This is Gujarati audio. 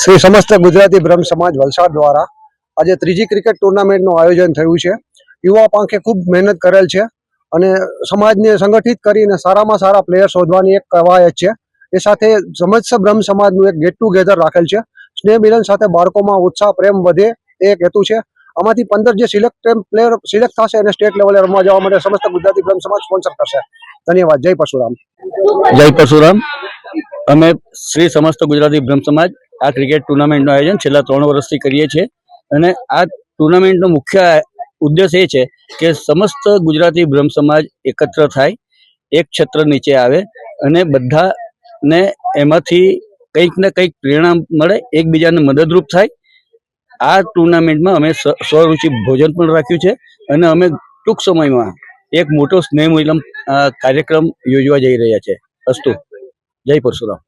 શ્રી સમસ્ત ગુજરાતી બ્રહ્મ સમાજ વલસાડ દ્વારા આજે ત્રીજી ક્રિકેટ ટુર્નામેન્ટનું આયોજન થયું છે. યુવા પાંખે ખૂબ મહેનત કરેલ છે અને સમાજને સંગઠિત કરીને સારામાં સારા પ્લેયર શોધવાની એક કવાયત છે. એ સાથે સમસ્ત બ્રહ્મ સમાજનું એક ગેટ ટુગેધર રાખેલ છે. સ્નેહ મિલન સાથે બાળકોમાં ઉત્સાહ, પ્રેમ વધે એ એક હેતુ છે. આમાંથી પંદર જે સિલેક્ટ પ્લેયર સિલેક્ટ થશે અને સ્ટેટ લેવલે રમવા જવા માટે સમસ્ત ગુજરાતી બ્રહ્મ સમાજ સ્પોન્સર કરશે. ધન્યવાદ. જય પરશુરામ. જય પરશુરામ. અમે શ્રી સમસ્ત ગુજરાતી બ્રહ્મ સમાજ આ ક્રિકેટ ટુર્નામેન્ટનું આયોજન છેલ્લા ત્રણ વર્ષથી કરીએ છીએ. અને આ ટુર્નામેન્ટનો મુખ્ય ઉદ્દેશ એ છે કે સમસ્ત ગુજરાતી બ્રહ્મ સમાજ એકત્ર થાય, એક છત્ર નીચે આવે અને બધાને એમાંથી કંઈક ને કંઈક પ્રેરણા મળે, એકબીજાને મદદરૂપ થાય. આ ટુર્નામેન્ટમાં અમે સ્વરૂચિ ભોજન પણ રાખ્યું છે અને અમે ટૂંક સમયમાં એક મોટો સ્નેહ મિલમ કાર્યક્રમ યોજવા જઈ રહ્યા છે. અસ્તુ. જય પરશુરામ